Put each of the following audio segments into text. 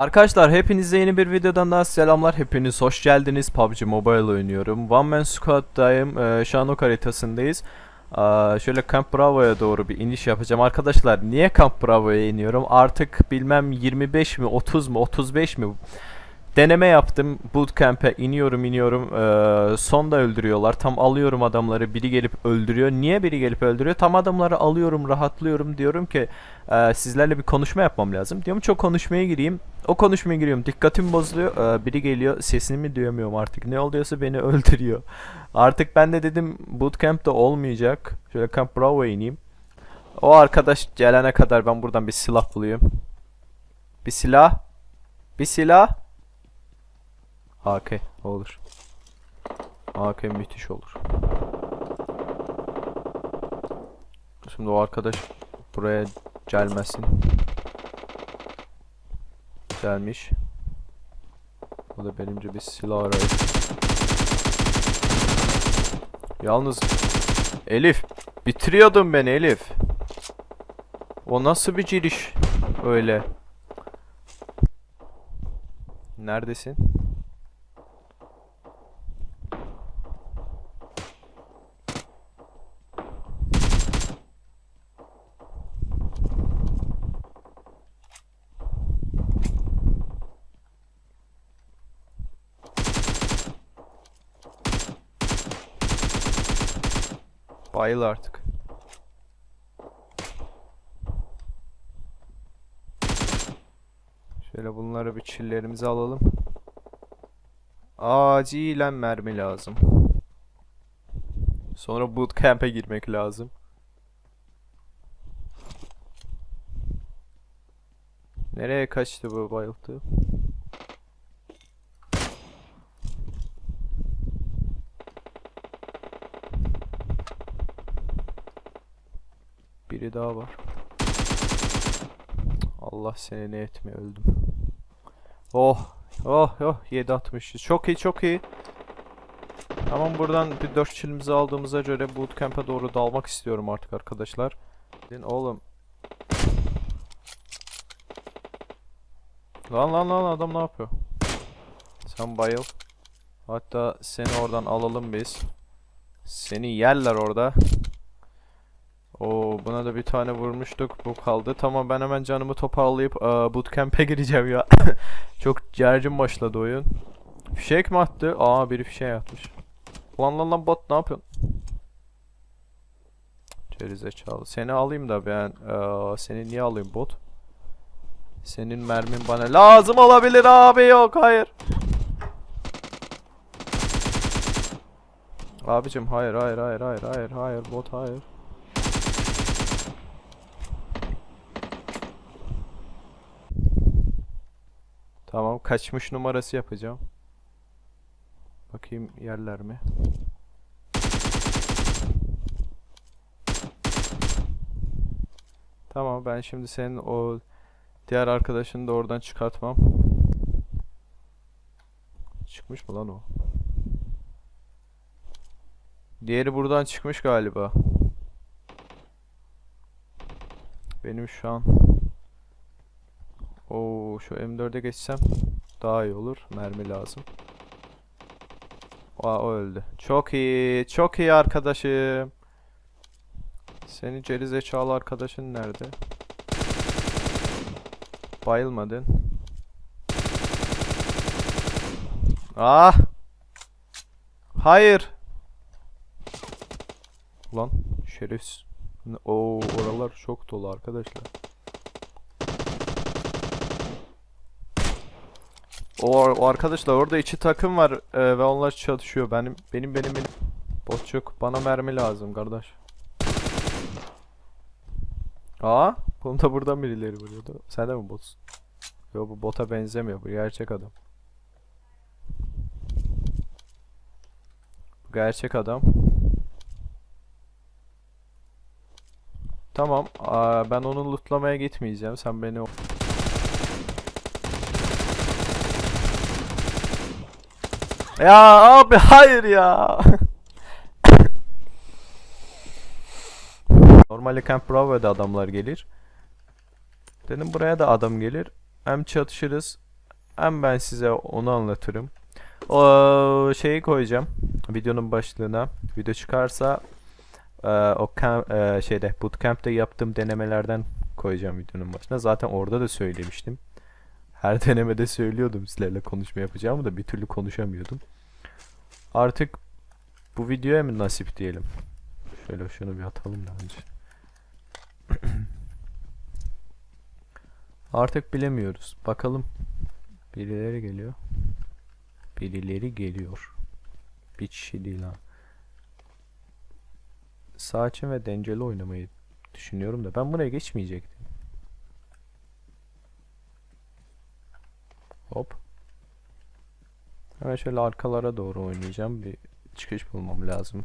Arkadaşlar hepinize yeni bir videodan daha selamlar. Hepiniz hoş geldiniz. PUBG Mobile oynuyorum. One Man Squad'dayım. Ee, Şanok haritasındayız. Aa, şöyle Camp Bravo'ya doğru bir iniş yapacağım. Arkadaşlar niye Camp Bravo'ya iniyorum? Artık bilmem 25 mi 30 mu 35 mi deneme yaptım. Bootcamp'e iniyorum iniyorum. Ee, sonda öldürüyorlar. Tam alıyorum adamları. Biri gelip öldürüyor. Niye biri gelip öldürüyor? Tam adamları alıyorum rahatlıyorum. Diyorum ki ee, sizlerle bir konuşma yapmam lazım. Diyorum çok konuşmaya gireyim. O konuşmaya giriyorum. Dikkatim bozuluyor. Ee, biri geliyor. Sesini mi duyamıyorum artık. Ne oluyorsa beni öldürüyor. Artık ben de dedim bootcamp'te olmayacak. Şöyle Camp Bravo'ya ineyim. O arkadaş gelene kadar ben buradan bir silah bulayım. Bir silah. Bir silah. AK olur. AK müthiş olur. Şimdi o arkadaş buraya gelmesin. Gelmiş. O da benimce bir silah arayıp. Yalnız Elif bitiriyordun beni Elif. O nasıl bir giriş öyle? Neredesin? Bayıl artık. Şöyle bunları bir çillerimize alalım. Acilen mermi lazım. Sonra bootcamp'e girmek lazım. Nereye kaçtı bu bayıltı? Biri daha var. Allah seni ne etme öldüm. Oh oh oh 7.63 çok iyi çok iyi. Tamam buradan bir 4 çilimizi aldığımıza göre bootcamp'e doğru dalmak istiyorum artık arkadaşlar. Din oğlum. Lan lan lan adam ne yapıyor? Sen bayıl. Hatta seni oradan alalım biz. Seni yerler orada. Oo buna da bir tane vurmuştuk. Bu kaldı. Tamam ben hemen canımı toparlayıp aa, bootcamp'e gireceğim ya. Çok gergin başladı oyun. Fişek mi attı? Aa biri fişek atmış. Lan lan lan bot ne yapıyorsun? Gerizekalı. Seni alayım da ben. Aa, seni niye alayım bot? Senin mermin bana lazım olabilir abi yok hayır. Abicim hayır hayır hayır hayır hayır hayır bot hayır. Tamam kaçmış numarası yapacağım. Bakayım yerler mi? Tamam ben şimdi senin o diğer arkadaşını da oradan çıkartmam. Çıkmış mı lan o? Diğeri buradan çıkmış galiba. Benim şu an Şu M4'e geçsem daha iyi olur. Mermi lazım. Aa o öldü. Çok iyi. Çok iyi arkadaşım. Senin gerizekalı arkadaşın nerede? Bayılmadın. Ah! Hayır. Lan şerefsiz. Oo oralar çok dolu arkadaşlar. O, o arkadaşlar orada iki takım var e, ve onlar çatışıyor. Benim benim benim benim Botçuk bana mermi lazım kardeş. Aa, bunu da buradan birileri vuruyordu. Sen de mi botsun? Yo bu bota benzemiyor. Bu gerçek adam. Bu gerçek adam. Tamam. Aa, ben onu lootlamaya gitmeyeceğim. Sen beni Ya abi hayır ya. Normalde Camp Bravo'da adamlar gelir. Dedim buraya da adam gelir. Hem çatışırız hem ben size onu anlatırım. O şeyi koyacağım videonun başlığına. Video çıkarsa e, o kamp, e, şeyde bootcamp'te yaptığım denemelerden koyacağım videonun başına. Zaten orada da söylemiştim. Her denemede söylüyordum sizlerle konuşma yapacağımı da bir türlü konuşamıyordum. Artık bu videoya mı nasip diyelim. Şöyle şunu bir atalım da önce. Artık bilemiyoruz. Bakalım. Birileri geliyor. Birileri geliyor. Bir kişi değil ha. Sakin ve dengeli oynamayı düşünüyorum da ben buraya geçmeyecektim. Hop. Hemen şöyle arkalara doğru oynayacağım. Bir çıkış bulmam lazım.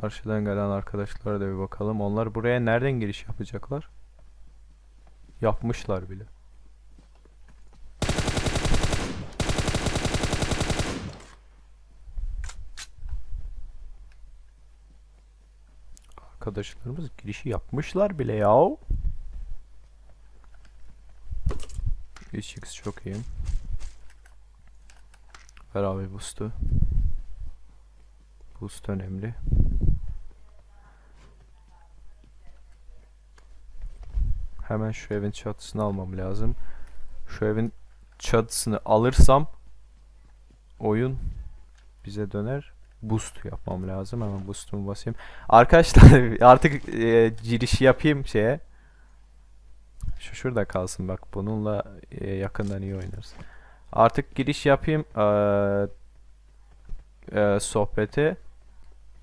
Karşıdan gelen arkadaşlara da bir bakalım. Onlar buraya nereden giriş yapacaklar? Yapmışlar bile. Arkadaşlarımız girişi yapmışlar bile ya. 3x çok iyi. Ver abi boost'u. Boost önemli. Hemen şu evin çatısını almam lazım. Şu evin çatısını alırsam oyun bize döner. Boost yapmam lazım. Hemen boost'umu basayım. Arkadaşlar artık e, girişi yapayım şeye. Şu şurada kalsın bak. Bununla e, yakından iyi oynarız. Artık giriş yapayım. Eee e, sohbeti.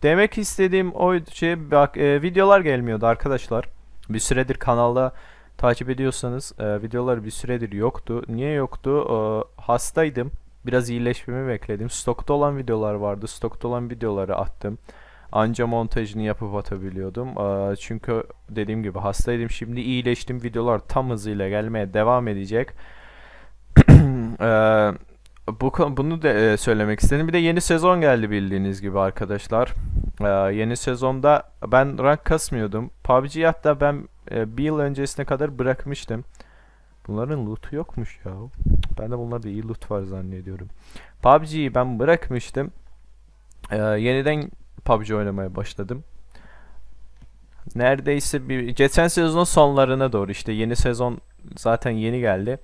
Demek istediğim o şey bak e, videolar gelmiyordu arkadaşlar. Bir süredir kanalda takip ediyorsanız e, videolar bir süredir yoktu. Niye yoktu? E, hastaydım. Biraz iyileşmemi bekledim. Stokta olan videolar vardı. Stokta olan videoları attım. Anca montajını yapıp atabiliyordum. E, çünkü dediğim gibi hastaydım. Şimdi iyileştim. Videolar tam hızıyla gelmeye devam edecek. Eee bu bunu da e, söylemek istedim. Bir de yeni sezon geldi bildiğiniz gibi arkadaşlar. Ee, yeni sezonda ben rank kasmıyordum. PUBG'yi hatta ben e, bir yıl öncesine kadar bırakmıştım. Bunların loot'u yokmuş ya. Ben de bunlarda iyi loot var zannediyorum. PUBG'yi ben bırakmıştım. Ee, yeniden PUBG oynamaya başladım. Neredeyse bir geçen sezonun sonlarına doğru işte yeni sezon zaten yeni geldi.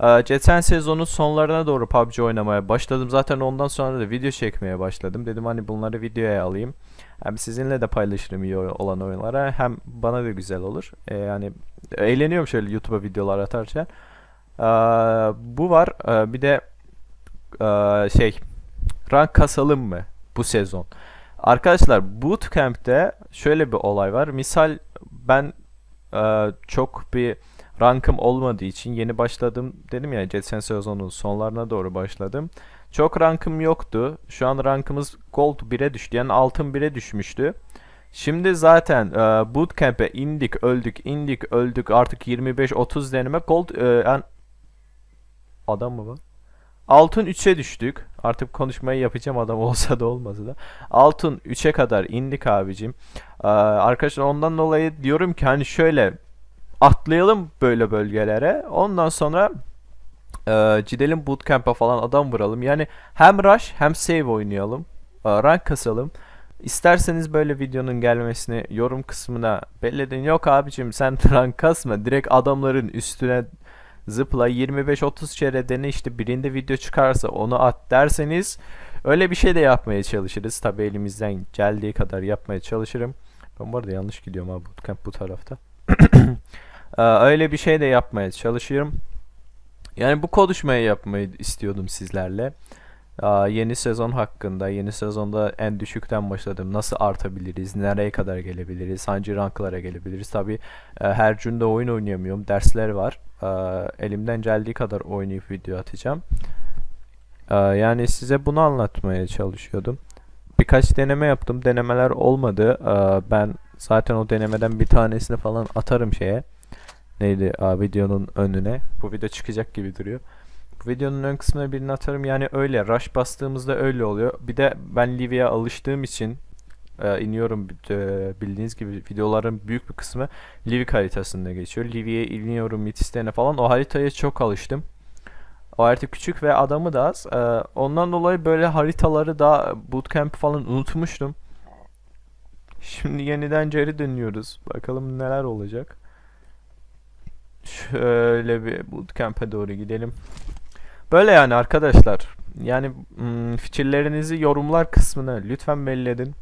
Ee, geçen sezonun sonlarına doğru PUBG oynamaya başladım. Zaten ondan sonra da video çekmeye başladım. Dedim hani bunları videoya alayım. Hem sizinle de paylaşırım iyi olan oyunlara. Hem bana da güzel olur. Ee, yani eğleniyorum şöyle YouTube'a videolar atarken. Ee, bu var. Ee, bir de ee, şey rank kasalım mı bu sezon? Arkadaşlar Bootcamp'te şöyle bir olay var. Misal ben ee, çok bir rankım olmadığı için yeni başladım dedim ya geçen sezonun sonlarına doğru başladım. Çok rankım yoktu. Şu an rankımız gold 1'e düştü. Yani altın 1'e düşmüştü. Şimdi zaten e, bootcamp'e indik, öldük, indik, öldük. Artık 25-30 deneme gold e, en- adam mı var? Altın 3'e düştük. Artık konuşmayı yapacağım adam olsa da olmasa da. Altın 3'e kadar indik abicim. Ee, arkadaşlar ondan dolayı diyorum ki hani şöyle atlayalım böyle bölgelere. Ondan sonra e, gidelim bootcamp'a falan adam vuralım. Yani hem rush hem save oynayalım. E, rank kasalım. İsterseniz böyle videonun gelmesini yorum kısmına belirledin. Yok abicim sen rank kasma. Direkt adamların üstüne zıpla 25-30 kere dene işte birinde video çıkarsa onu at derseniz öyle bir şey de yapmaya çalışırız. Tabi elimizden geldiği kadar yapmaya çalışırım. Ben bu arada yanlış gidiyorum abi bootcamp bu tarafta. Ee, öyle bir şey de yapmaya çalışıyorum. Yani bu konuşmayı yapmayı istiyordum sizlerle. Aa, yeni sezon hakkında, yeni sezonda en düşükten başladım. Nasıl artabiliriz, nereye kadar gelebiliriz, hangi ranklara gelebiliriz. Tabi e, her günde oyun oynayamıyorum, dersler var. Ee, elimden geldiği kadar oynayıp video atacağım. Ee, yani size bunu anlatmaya çalışıyordum. Birkaç deneme yaptım, denemeler olmadı. Ee, ben zaten o denemeden bir tanesini falan atarım şeye. Neydi? Aa, videonun önüne. Bu video çıkacak gibi duruyor. Bu videonun ön kısmına birini atarım. Yani öyle. Rush bastığımızda öyle oluyor. Bir de ben Livy'ye alıştığım için e, iniyorum. E, bildiğiniz gibi videoların büyük bir kısmı Livik haritasında geçiyor. Livy'ye iniyorum Mitis'lerine falan. O haritaya çok alıştım. O harita küçük ve adamı da az. E, ondan dolayı böyle haritaları da bootcamp falan unutmuştum. Şimdi yeniden geri dönüyoruz. Bakalım neler olacak. Şöyle bir bootcamp'e doğru gidelim. Böyle yani arkadaşlar. Yani hmm, fikirlerinizi yorumlar kısmına lütfen belirledin.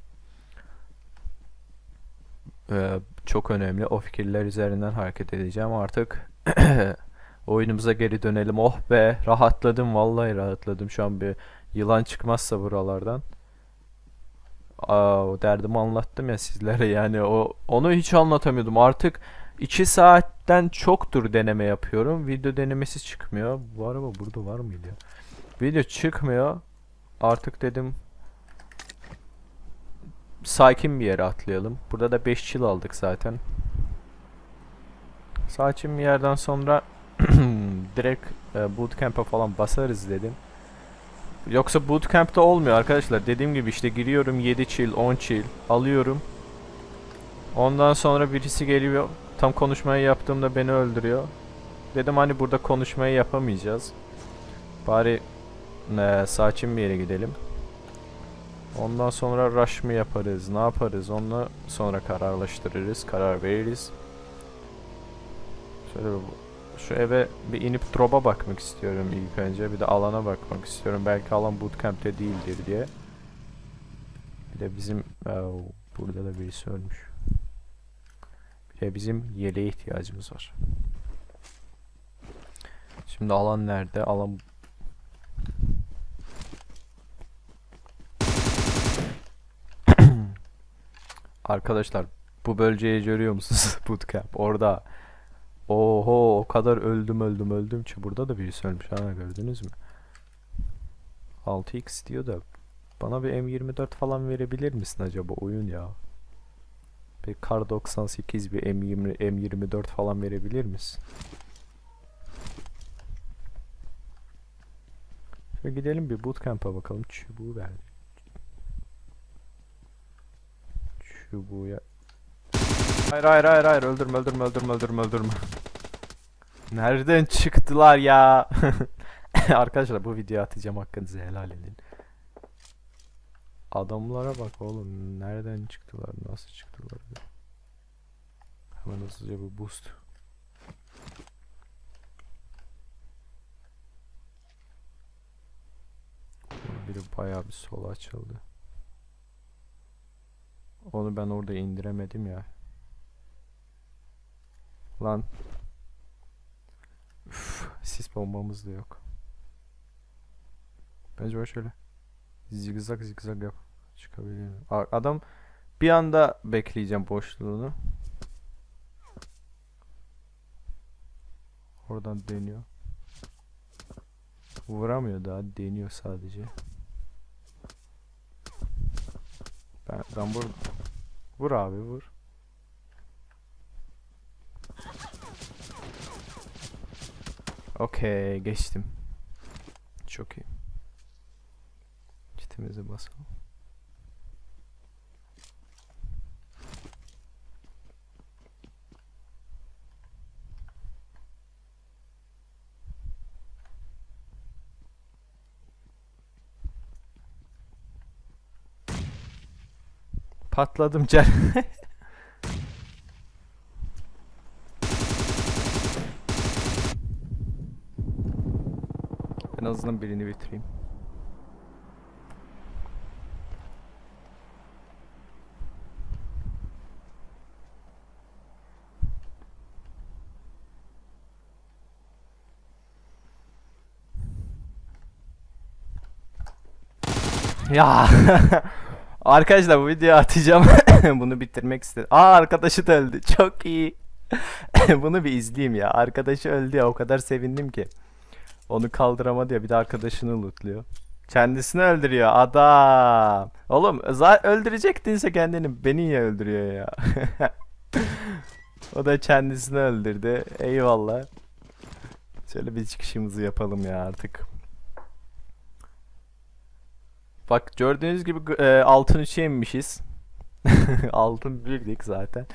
Ee, çok önemli. O fikirler üzerinden hareket edeceğim artık. Oyunumuza geri dönelim. Oh be, rahatladım vallahi rahatladım. Şu an bir yılan çıkmazsa buralardan. Aa, o derdimi anlattım ya sizlere yani o onu hiç anlatamıyordum. Artık 2 saatten çoktur deneme yapıyorum. Video denemesi çıkmıyor. Bu araba burada var mıydı ya? Video çıkmıyor. Artık dedim sakin bir yere atlayalım. Burada da 5 chill aldık zaten. Sakin bir yerden sonra direkt e, bootcamp'e falan basarız dedim. Yoksa bootcamp'te olmuyor arkadaşlar. Dediğim gibi işte giriyorum 7 chill, 10 chill alıyorum. Ondan sonra birisi geliyor. Tam konuşmayı yaptığımda beni öldürüyor. Dedim hani burada konuşmayı yapamayacağız. Bari e, sakin bir yere gidelim. Ondan sonra rush mı yaparız, ne yaparız onu sonra kararlaştırırız, karar veririz. Şöyle şu eve bir inip drop'a bakmak istiyorum ilk önce. Bir de alana bakmak istiyorum. Belki alan bootcamp'te değildir diye. Bir de bizim Oo, burada da birisi ölmüş. De bizim yeleğe ihtiyacımız var. Şimdi alan nerede? Alan Arkadaşlar bu bölgeyi görüyor musunuz? Bootcamp orada. Oho o kadar öldüm öldüm öldüm ki burada da birisi ölmüş ha gördünüz mü? 6x diyor da bana bir M24 falan verebilir misin acaba oyun ya? Bir Kar 98 bir M20 M24 falan verebilir misin? Şöyle gidelim bir bootcamp'a bakalım çubuğu ver. Çubuğu. Hayır hayır hayır hayır öldürme öldürme öldürme öldürme öldürme. Nereden çıktılar ya? Arkadaşlar bu videoyu atacağım hakkınızı helal edin. Adamlara bak oğlum nereden çıktılar nasıl çıktılar Hemen hızlıca bir boost. Biri bayağı bir sola açıldı. Onu ben orada indiremedim ya. Lan. Üf, sis bombamız da yok. Bence şöyle zigzag zigzag yap. Çıkabilir. A- Adam bir anda bekleyeceğim boşluğunu. Oradan deniyor. Vuramıyor daha deniyor sadece. Ben ben burada Vur abi vur. Okey geçtim. Çok iyi. Kitimizi basalım. Patladım can. en azından birini bitireyim. Ya Arkadaşlar bu videoyu atacağım. Bunu bitirmek istedim. Aa arkadaşı da öldü. Çok iyi. Bunu bir izleyeyim ya. Arkadaşı öldü ya. O kadar sevindim ki. Onu kaldıramadı ya. Bir de arkadaşını lootluyor. Kendisini öldürüyor adam. Oğlum öldürecektinse kendini beni niye öldürüyor ya? o da kendisini öldürdü. Eyvallah. Şöyle bir çıkışımızı yapalım ya artık. Bak gördüğünüz gibi e, altın üçe inmişiz. altın birdik zaten.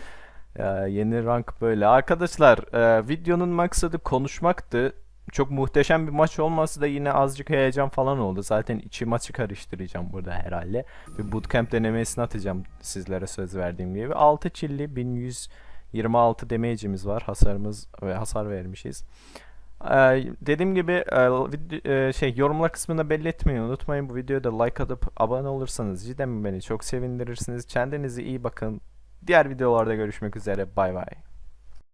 Ya, yeni rank böyle. Arkadaşlar e, videonun maksadı konuşmaktı. Çok muhteşem bir maç olması da yine azıcık heyecan falan oldu. Zaten içi maçı karıştıracağım burada herhalde. Bir bootcamp denemesini atacağım sizlere söz verdiğim gibi. 6 çilli 1126 damage'imiz var. Hasarımız ve hasar vermişiz. Ee, dediğim gibi e, vid- e, şey yorumlar kısmında belli unutmayın. Bu videoya da like atıp abone olursanız cidden beni çok sevindirirsiniz. Kendinize iyi bakın. Diğer videolarda görüşmek üzere. Bay bay.